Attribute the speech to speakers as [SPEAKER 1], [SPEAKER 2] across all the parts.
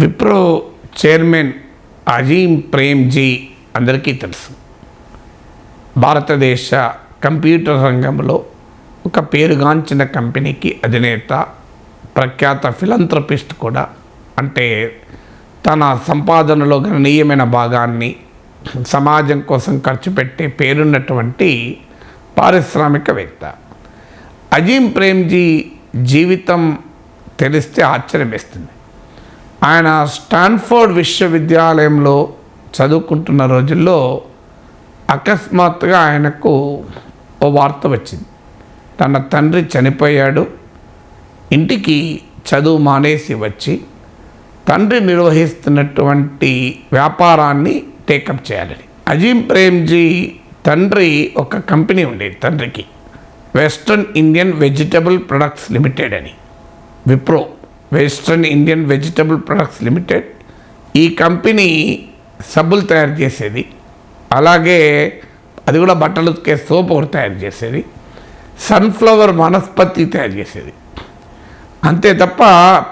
[SPEAKER 1] Wipro chairman Azeem Premji అందరికీ తెలుసు. భారతదేశ కంప్యూటర్ రంగంలో ఒక పేరుగాంచిన కంపెనీకి అధినేత ప్రఖ్యాత ఫిలంథ్రపిస్ట్ కూడా. అంటే తన సంపాదనలో గణనీయమైన భాగాన్ని సమాజం కోసం ఖర్చు పెట్టే పేరున్నటువంటి పారిశ్రామికవేత్త. అజీం ప్రేమ్జీ జీవితం తెలిస్తే ఆశ్చర్యం వేస్తుంది ఆయన స్టాన్ఫోర్డ్ విశ్వవిద్యాలయంలో చదువుకుంటున్న రోజుల్లో అకస్మాత్తుగా ఆయనకు ఓ వార్త వచ్చింది. తన తండ్రి చనిపోయాడు. ఇంటికి చదువు మానేసి వచ్చి తండ్రి నిర్వహిస్తున్నటువంటి వ్యాపారాన్ని టేకప్ చేయాలని. అజీం ప్రేమ్జీ తండ్రి ఒక కంపెనీ ఉండేది తండ్రికి. Western Indian Vegetable Products Limited అని. Wipro. Western Indian Vegetable Products Limited ఈ కంపెనీ సబ్బులు తయారు చేసేది. అలాగే అది కూడా బట్టలు ఉతికే సోప్ ఒకటి తయారు చేసేది. సన్ఫ్లవర్ వనస్పతి తయారు చేసేది. అంతే తప్ప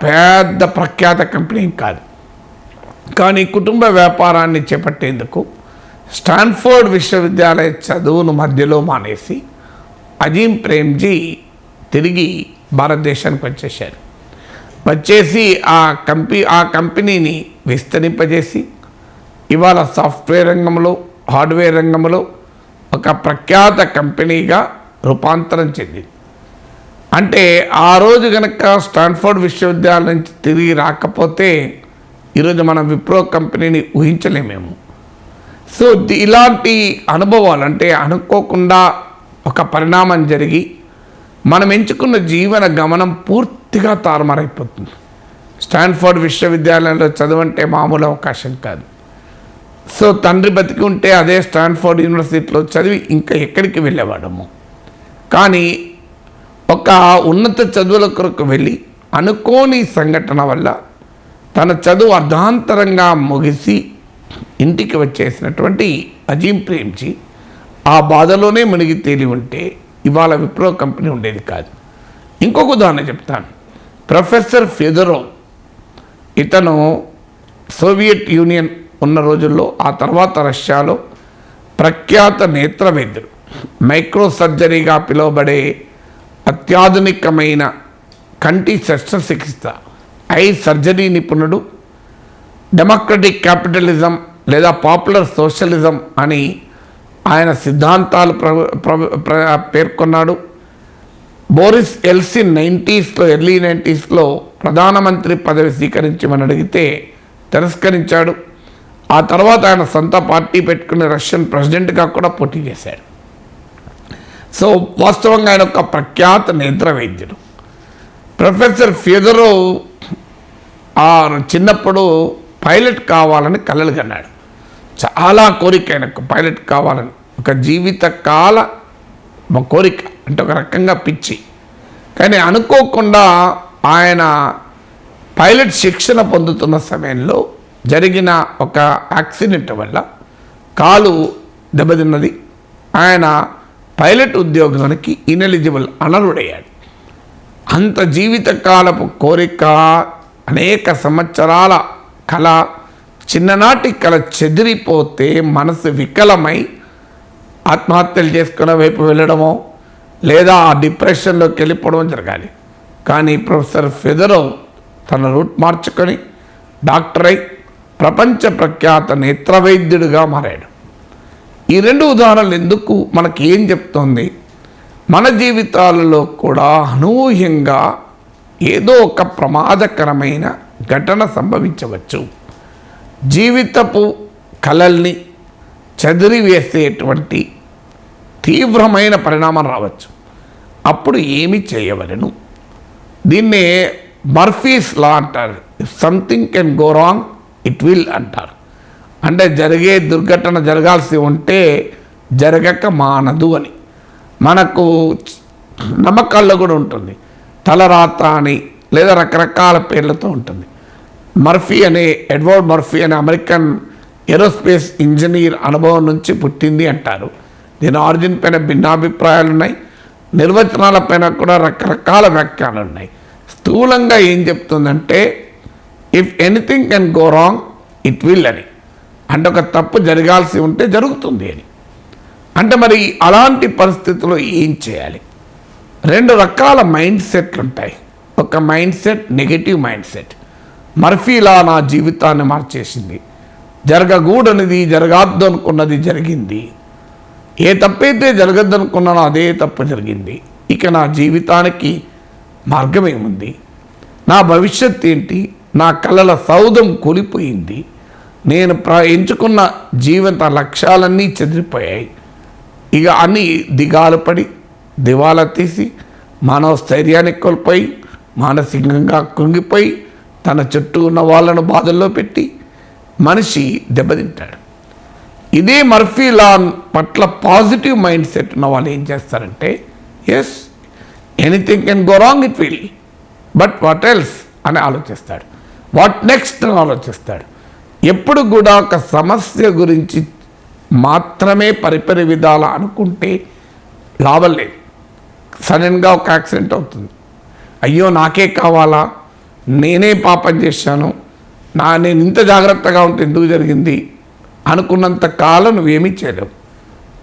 [SPEAKER 1] పెద్ద ప్రఖ్యాత కంపెనీ కాదు. కానీ కుటుంబ వ్యాపారాన్ని చేపట్టేందుకు స్టాన్ఫోర్డ్ విశ్వవిద్యాలయ చదువును మధ్యలో మానేసి అజీం ప్రేమ్జీ తిరిగి భారతదేశానికి వచ్చేసారు వచ్చేసి ఆ కంపెనీ ఆ కంపెనీని విస్తరింపజేసి ఇవాళ సాఫ్ట్వేర్ రంగంలో హార్డ్వేర్ రంగంలో ఒక ప్రఖ్యాత కంపెనీగా రూపాంతరం చెందింది అంటే ఆ రోజు కనుక స్టాన్ఫోర్డ్ విశ్వవిద్యాలయం నుంచి తిరిగి రాకపోతే ఈరోజు మనం విప్రో కంపెనీని ఊహించలేమేము. సో ఇలాంటి అనుభవాలు అంటే అనుకోకుండా ఒక పరిణామం జరిగి మనం ఎంచుకున్న జీవన గమనం పూర్తి పూర్తిగా తారుమారైపోతుంది. స్టాన్ఫోర్డ్ విశ్వవిద్యాలయంలో చదువంటే మామూలు అవకాశం కాదు. సో తండ్రి బతికి ఉంటే అదే స్టాన్ఫోర్డ్ యూనివర్సిటీలో చదివి ఇంకా ఎక్కడికి వెళ్ళేవాడము? కానీ ఒక ఉన్నత చదువుల కొరకు వెళ్ళి అనుకోని సంఘటన వల్ల తన చదువు అర్ధాంతరంగా ముగిసి ఇంటికి వచ్చేసినటువంటి అజీం ప్రేమ్జీ ఆ బాధలోనే మునిగి తేలి ఉంటే ఇవాళ విప్రో కంపెనీ ఉండేది కాదు. ఇంకొక ఉదాహరణ చెప్తాను. ప్రొఫెసర్ ఫెదరో ఇతను సోవియట్ యూనియన్ ఉన్న రోజుల్లో ఆ తర్వాత రష్యాలో ప్రఖ్యాత నేత్రవేద్యుడు. మైక్రో సర్జరీగా పిలువబడే అత్యాధునికమైన కంటి శస్త్రచికిత్స ఐ సర్జరీ నిపుణుడు డెమోక్రటిక్ క్యాపిటలిజం లేదా పాపులర్ సోషలిజం అని ఆయన సిద్ధాంతాలు ప్ర- ప్ర- పేర్కొన్నాడు. బోరిస్ ఎల్సిన్ నైంటీస్లో ఎర్లీ నైంటీస్లో ప్రధానమంత్రి పదవి స్వీకరించమని అడిగితే తిరస్కరించాడు. ఆ తర్వాత ఆయన సొంత పార్టీ పెట్టుకుని రష్యన్ ప్రెసిడెంట్గా కూడా పోటీ చేశాడు. సో వాస్తవంగా ఆయన ఒక ప్రఖ్యాత నేత్ర వైద్యుడు. ప్రొఫెసర్ ఫ్యూదరో ఆ చిన్నప్పుడు పైలట్ కావాలని కలలు కన్నాడు. చాలా కోరిక ఆయనకు పైలట్ కావాలని. ఒక జీవితకాల మా కోరిక అంటే ఒక రకంగా పిచ్చి. కానీ అనుకోకుండా ఆయన పైలట్ శిక్షణ పొందుతున్న సమయంలో జరిగిన ఒక యాక్సిడెంట్ వల్ల కాలు దెబ్బతిన్నది. ఆయన పైలట్ ఉద్యోగానికి ఇనెలిజిబుల్ అనర్హుడయ్యాడు. అంత జీవితకాలపు కోరిక అనేక సంవత్సరాల కళ చిన్ననాటి కళ చెదిరిపోతే మనసు వికలమై ఆత్మహత్యలు చేసుకునే వైపు వెళ్ళడమో లేదా ఆ డిప్రెషన్లోకి వెళ్ళిపోవడం జరగాలి. కానీ ప్రొఫెసర్ ఫెదరో తన రూట్ మార్చుకొని డాక్టర్ అయి ప్రపంచ ప్రఖ్యాత నేత్ర వైద్యుడిగా మారాడు. ఈ రెండు ఉదాహరణలు ఎందుకు మనకి ఏం చెప్తోంది? మన జీవితాలలో కూడా అనూహ్యంగా ఏదో ఒక ప్రమాదకరమైన ఘటన సంభవించవచ్చు. జీవితపు కలల్ని చదిరివేసేటువంటి తీవ్రమైన పరిణామం రావచ్చు. అప్పుడు ఏమి చేయవలను? దీన్నే మర్ఫీస్ లా అంటారు. If something can go wrong it will అంటారు. అంటే జరిగే దుర్ఘటన జరగాల్సి ఉంటే జరగక మానదు అని. మనకు నమ్మకాల్లో కూడా ఉంటుంది. తలరాత అని లేదా రకరకాల పేర్లతో ఉంటుంది. మర్ఫీ అనే ఎడ్వర్డ్ మర్ఫీ అనే అమెరికన్ ఏరోస్పేస్ ఇంజనీర్ అనుభవం నుంచి పుట్టింది అంటారు. దీని ఆరిజిన్ పైన భిన్నాభిప్రాయాలు ఉన్నాయి. నిర్వచనాల పైన కూడా రకరకాల వ్యాఖ్యలు ఉన్నాయి. స్థూలంగా ఏం చెప్తుందంటే if anything can go wrong it will అని. అంటే ఒక తప్పు జరగాల్సి ఉంటే జరుగుతుంది అని. అంటే మరి అలాంటి పరిస్థితుల్లో ఏం చేయాలి? రెండు రకాల మైండ్ సెట్లు ఉంటాయి. ఒక mind set negative mind set. మర్ఫీలా నా జీవితాన్ని మార్చేసింది. జరగకూడనిది జరగద్దు అనుకున్నది జరిగింది. ఏ తప్పైతే జరగద్దు అనుకున్నానో అదే తప్పు జరిగింది. ఇక నా జీవితానికి మార్గం ఏముంది నా భవిష్యత్ ఏంటి నా కళల సౌధం కూలిపోయింది. నేను ప్ర ఎంచుకున్న జీవిత లక్ష్యాలన్నీ చెదిరిపోయాయి. ఇక అన్ని దిగాలు పడి దివాలా తీసి మానవ స్థైర్యాన్ని కోల్పోయి మానసికంగా కృంగిపోయి తన చుట్టూ ఉన్న వాళ్ళను బాధల్లో పెట్టి మనిషి దెబ్బతింటాడు. ఇదే మర్ఫీ లా పట్ల పాజిటివ్ మైండ్ సెట్ ఉన్న వాళ్ళు ఏం చేస్తారంటే as anything can go wrong it will but what else అని ఆలోచిస్తాడు. వాట్ నెక్స్ట్ అని ఆలోచిస్తాడు. ఎప్పుడు కూడా ఒక సమస్య గురించి మాత్రమే పరిపరి విధాల అనుకుంటే లాభం లేదు. సడన్గా ఒక యాక్సిడెంట్ అవుతుంది. అయ్యో నాకే కావాలా? నేనే పాపం చేశాను. నా నేను ఇంత జాగ్రత్తగా ఉంటే ఎందుకు జరిగింది? అనుకున్నంత కాలం నువ్వేమీ చేయలేవు.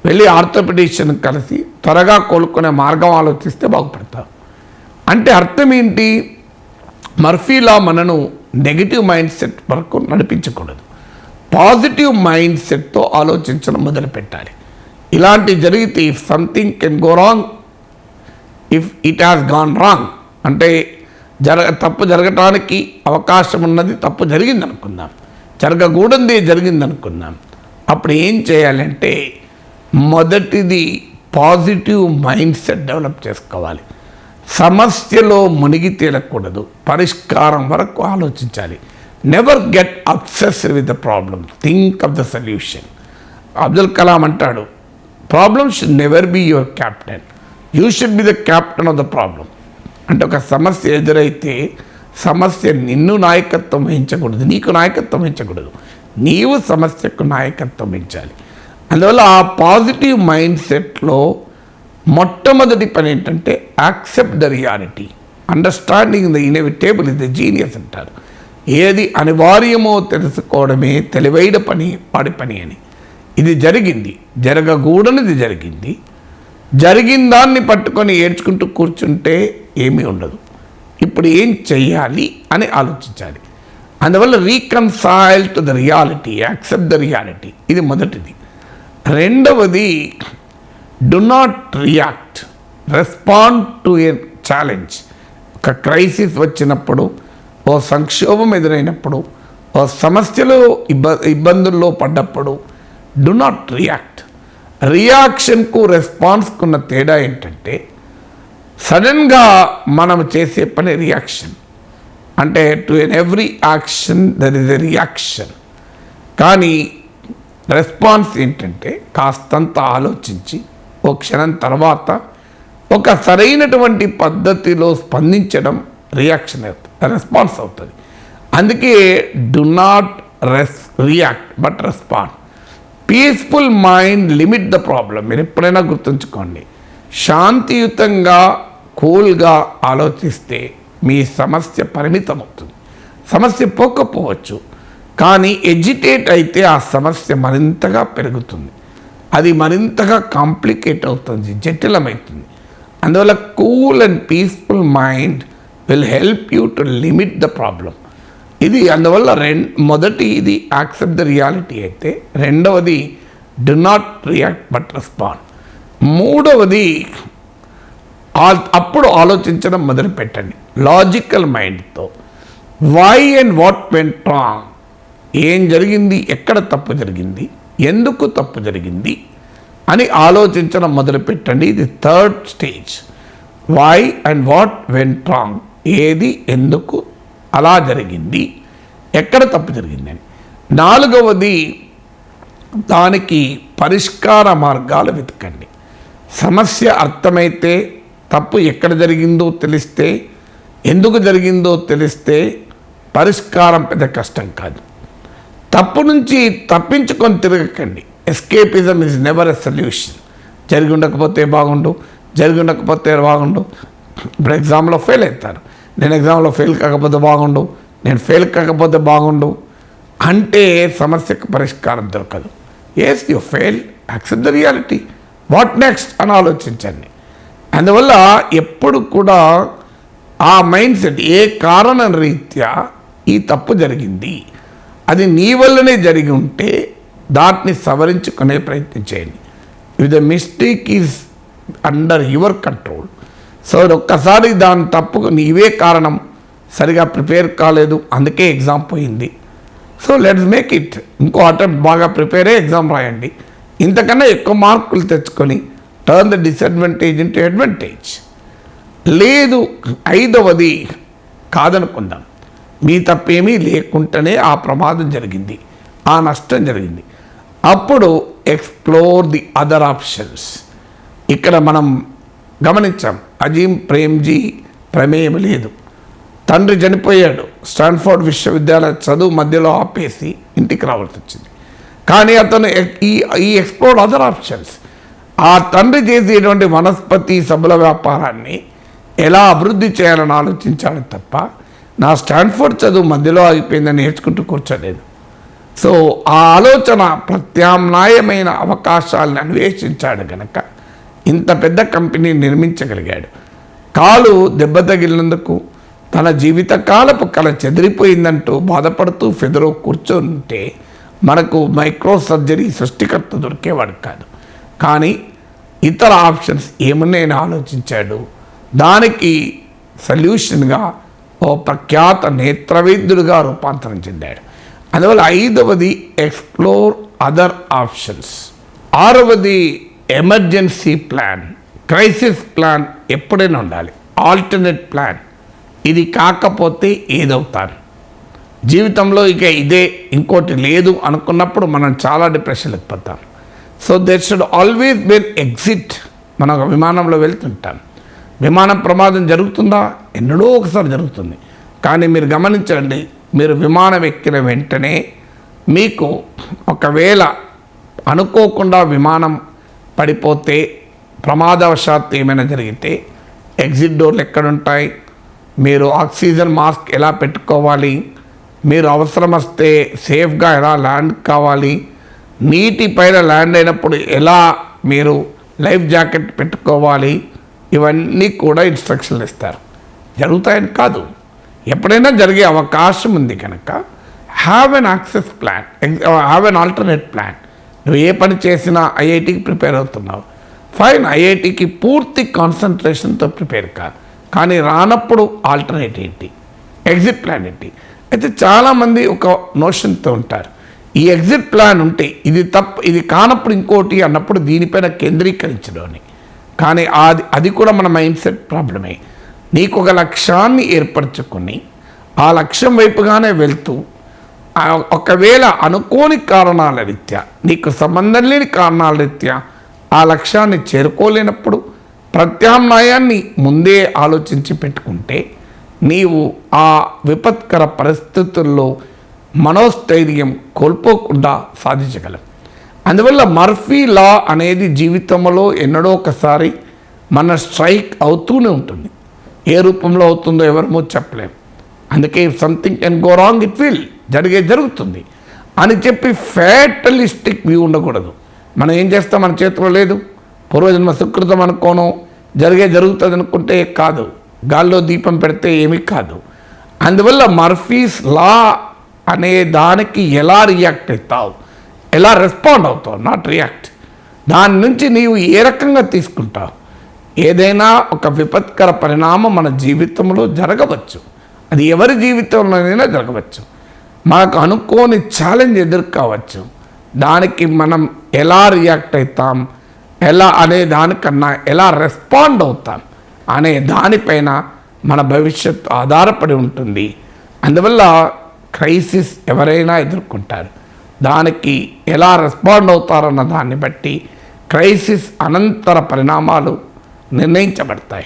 [SPEAKER 1] వెళ్ళి ఆర్థోపెడిషన్ కలిసి త్వరగా కోలుకునే మార్గం ఆలోచిస్తే బాగుపడతావు అంటే అర్థం ఏంటి? మర్ఫీలా మనను నెగిటివ్ మైండ్ సెట్ వరకు నడిపించకూడదు. పాజిటివ్ మైండ్ సెట్తో ఆలోచించడం మొదలుపెట్టాలి ఇలాంటి జరిగితే if something can go wrong if it has gone wrong అంటే జరగ తప్పు జరగటానికి అవకాశం ఉన్నది తప్పు జరిగింది అనుకుందాం జరగకూడదే జరిగింది అప్పుడు ఏం చేయాలంటే మొదటిది పాజిటివ్ మైండ్ సెట్ డెవలప్ చేసుకోవాలి. సమస్యలో మునిగి తేలకూడదు పరిష్కారం వరకు ఆలోచించాలి. Never get obsessed with the problem think of the solution Abdul Kalam అంటాడు problem should never be your captain you should be the captain of the problem అంటే ఒక సమస్య ఎదురైతే సమస్య నిన్ను నాయకత్వం వహించకూడదు నీకు నాయకత్వం వహించకూడదు. నీవు సమస్యకు నాయకత్వం వహించాలి. అందువల్ల ఆ పాజిటివ్ మైండ్ సెట్లో మొట్టమొదటి పని ఏంటంటే accept the reality. Understanding the inevitable is the genius అంటారు. ఏది అనివార్యమో తెలుసుకోవడమే తెలివైన పని వాడి పని అని. ఇది జరిగింది జరగకూడనిది జరిగింది. జరిగిన దాన్ని పట్టుకొని ఏడ్చుకుంటూ కూర్చుంటే ఏమీ ఉండదు. ఇప్పుడు ఏం చెయ్యాలి అని ఆలోచించాలి. అందువల్ల reconcile to the reality accept the reality ఇది మొదటిది. రెండవది do not react respond to a challenge ఒక క్రైసిస్ వచ్చినప్పుడు ఓ సంక్షోభం ఎదురైనప్పుడు ఓ సమస్యలో ఇబ్బ ఇబ్బందుల్లో పడ్డప్పుడు డు నాట్ రియాక్ట్ రియాక్షన్కు రెస్పాన్స్కున్న తేడా ఏంటంటే సడన్గా మనం చేసే పని రియాక్షన్. అంటే to an every action there is a reaction. కానీ రెస్పాన్స్ ఏంటంటే కాస్తంత ఆలోచించి ఒక క్షణం తర్వాత ఒక సరైనటువంటి పద్ధతిలో స్పందించడం రియాక్షన్ అవుతుంది రెస్పాన్స్ అవుతుంది. అందుకే do not res react but respond. Peaceful mind limit the problem మీరు ఎప్పుడైనా గుర్తుంచుకోండి. శాంతియుతంగా కూల్గా ఆలోచిస్తే మీ సమస్య పరిమితం అవుతుంది సమస్య పోకపోవచ్చు. కానీ ఎజిటేట్ అయితే ఆ సమస్య మరింతగా పెరుగుతుంది. అది మరింతగా కాంప్లికేట్ అవుతుంది జటిలమవుతుంది. అందువల్ల cool and peaceful mind will help you to limit the problem ఇది అందువల్ల రెం మొదటి ఇది యాక్సెప్ట్ ద రియాలిటీ అయితే రెండవది do not react but respond. మూడవది ఆ- అప్పుడు ఆలోచించడం మొదలు పెట్టండి లాజికల్ మైండ్తో why and what went wrong ఏం జరిగింది? ఎక్కడ తప్పు జరిగింది? ఎందుకు తప్పు జరిగింది? అని ఆలోచించడం మొదలు పెట్టండి ఇది third stage why and what went wrong ఏది ఎందుకు అలా జరిగింది? ఎక్కడ తప్పు జరిగింది అని. నాలుగవది దానికి పరిష్కార మార్గాలు వెతకండి. సమస్య అర్థమైతే తప్పు ఎక్కడ జరిగిందో తెలిస్తే ఎందుకు జరిగిందో తెలిస్తే పరిష్కారం పెద్ద కష్టం కాదు. తప్పు నుంచి తప్పించుకొని తిరగకండి. Escapism is never a solution జరిగి ఉండకపోతే బాగుండు జరిగి ఉండకపోతే బాగుండు. ఇప్పుడు ఎగ్జామ్లో ఫెయిల్ అవుతారు. నేను ఎగ్జామ్లో ఫెయిల్ కాకపోతే బాగుండు నేను ఫెయిల్ కాకపోతే బాగుండు అంటే సమస్యకు పరిష్కారం దొరకదు. As you fail accept the reality what next అని ఆలోచించండి. అందువల్ల ఎప్పుడు కూడా ఆ మైండ్ సెట్ ఏ కారణం రీత్యా ఈ తప్పు జరిగింది. అది నీ వల్లనే జరిగి ఉంటే దాన్ని సవరించుకునే ప్రయత్నం చేయండి. If the mistake is under your control so ఒక్కసారి దాని తప్పుకు నీవే కారణం. సరిగా ప్రిపేర్ కాలేదు అందుకే ఎగ్జామ్ పోయింది. సో లెట్స్ మేక్ ఇట్ ఇంకో అటెంప్ట్ బాగా ప్రిపేరే ఎగ్జామ్ రాయండి. ఇంతకన్నా ఎక్కువ మార్కులు తెచ్చుకొని turn the disadvantage into advantage లేదు ఐదవది కాదనుకుందాం. మీ తప్పేమీ లేకుండానే ఆ ప్రమాదం జరిగింది ఆ నష్టం జరిగింది. అప్పుడు ఎక్స్ప్లోర్ ది అదర్ ఆప్షన్స్ ఇక్కడ మనం గమనించాం అజీం ప్రేమ్జీ ప్రమేయం లేదు. తండ్రి చనిపోయాడు స్టాన్ఫోర్డ్ విశ్వవిద్యాలయ చదువు మధ్యలో ఆపేసి ఇంటికి రావాల్సి వచ్చింది. కానీ అతను ఈ ఈ ఎక్స్ప్లోర్ అదర్ ఆప్షన్స్ ఆ తండ్రి చేసేటువంటి వనస్పతి సభల వ్యాపారాన్ని ఎలా అభివృద్ధి చేయాలని ఆలోచించాడు తప్ప నా స్టాన్ఫోర్డ్ చదువు మధ్యలో ఆగిపోయిందని నేర్చుకుంటూ కూర్చోలేదు. సో ఆ ఆలోచన ప్రత్యామ్నాయమైన అవకాశాలను అన్వేషించాడు గనక ఇంత పెద్ద కంపెనీ నిర్మించగలిగాడు. కాలు దెబ్బ తగిలినందుకు తన జీవితకాలపు కళ చెదిరిపోయిందంటూ బాధపడుతూ ఫెదరో కూర్చొని మనకు మైక్రో సర్జరీ సృష్టికర్త దొరికేవాడు కాదు. కానీ ఇతర ఆప్షన్స్ ఏమున్నాయని ఆలోచించాడు? దానికి సొల్యూషన్గా ఓ ప్రఖ్యాత నేత్రవైద్యుడిగా రూపాంతరం చెందాడు. అందువల్ల ఐదవది ఎక్స్ప్లోర్ అదర్ ఆప్షన్స్. ఆరవది ఎమర్జెన్సీ ప్లాన్. క్రైసిస్ ప్లాన్ ఎప్పుడైనా ఉండాలి. Alternate plan. ఇది కాకపోతే ఏదవుతాను జీవితంలో ఇక ఇదే ఇంకోటి లేదు అనుకున్నప్పుడు మనం చాలా డిప్రెషన్లకు పోతాం so there should always be an exit మనం ఒక విమానంలో వెళ్తుంటాం. విమానం ప్రమాదం జరుగుతుందా? ఎన్నడో ఒకసారి జరుగుతుంది. కానీ మీరు గమనించండి మీరు విమానం ఎక్కిన వెంటనే మీకు ఒకవేళ అనుకోకుండా విమానం పడిపోతే ప్రమాదవశాత్తు ఏమైనా జరిగితే ఎగ్జిట్ డోర్లు ఎక్కడుంటాయి? మీరు ఆక్సిజన్ మాస్క్ ఎలా పెట్టుకోవాలి? మీరు అవసరం వస్తే సేఫ్గా ఎలా ల్యాండ్ కావాలి? నీటి పైన ల్యాండ్ అయినప్పుడు ఎలా మీరు లైఫ్ జాకెట్ పెట్టుకోవాలి? ఇవన్నీ కూడా ఇన్స్ట్రక్షన్లు ఇస్తారు. జరుగుతాయని కాదు. ఎప్పుడైనా జరిగే అవకాశం ఉంది కనుక have an access plan have an alternate plan నువ్వు ఏ పని చేసినా ఐఐటికి ప్రిపేర్ అవుతున్నావు. ఫైన్ ఐఐటికి పూర్తి కాన్సన్ట్రేషన్తో ప్రిపేర్ కాదు. కానీ రానప్పుడు ఆల్టర్నేట్ ఏంటి? ఎగ్జిట్ ప్లాన్ ఏంటి? అయితే చాలామంది ఒక నోషన్తో ఉంటారు. ఈ ఎగ్జిట్ ప్లాన్ ఉంటే ఇది తప్ప ఇది కానప్పుడు ఇంకోటి అన్నప్పుడు దీనిపైన కేంద్రీకరించడం కానీ అది అది కూడా మన మైండ్ సెట్ ప్రాబ్లమే. నీకు ఒక లక్ష్యాన్ని ఏర్పరచుకొని ఆ లక్ష్యం వైపుగానే వెళ్తూ ఒకవేళ అనుకోని కారణాల రీత్యా నీకు సంబంధం లేని కారణాల రీత్యా ఆ లక్ష్యాన్ని చేరుకోలేనప్పుడు ప్రత్యామ్నాయాన్ని ముందే ఆలోచించి పెట్టుకుంటే నీవు ఆ విపత్కర పరిస్థితుల్లో మనోస్థైర్యం కోల్పోకుండా సాధించగలం అందువల్ల మర్ఫీ లా అనేది జీవితంలో ఎన్నడో ఒకసారి మన స్ట్రైక్ అవుతూనే ఉంటుంది. ఏ రూపంలో అవుతుందో ఎవరమో చెప్పలేం. అందుకే something can go wrong it will జరిగే జరుగుతుంది. అని చెప్పి ఫ్యాటలిస్టిక్ వ్యూ ఉండకూడదు. మనం ఏం చేస్తాం? మన చేతిలో లేదు. పూర్వజన్మ సుకృతం అనుకోను. జరిగే జరుగుతుంది అనుకుంటే కాదు. గాల్లో దీపం పెడితే ఏమీ కాదు. అందువల్ల మర్ఫీస్ లా అనే దానికి ఎలా రియాక్ట్ అవుతావు? ఎలా రెస్పాండ్ అవుతావు? Not react. దాని నుంచి నీవు ఏ రకంగా తీసుకుంటావు? ఏదైనా ఒక విపత్కర పరిణామం మన జీవితంలో జరగవచ్చు. అది ఎవరి జీవితంలోనైనా జరగవచ్చు. మనకు అనుకోని ఛాలెంజ్ ఎదుర్కోవచ్చు. దానికి మనం ఎలా రియాక్ట్ అవుతాం? ఎలా అనే దానికన్నా ఎలా రెస్పాండ్ అవుతాం? అనే దానిపైన మన భవిష్యత్తు ఆధారపడి ఉంటుంది. అందువల్ల క్రైసిస్ ఎవరైనా ఎదుర్కొంటారు. దానికి ఎలా రెస్పాండ్ అవుతారన్న దాన్ని బట్టి క్రైసిస్ అనంతర పరిణామాలు నిర్ణయించబడతాయి.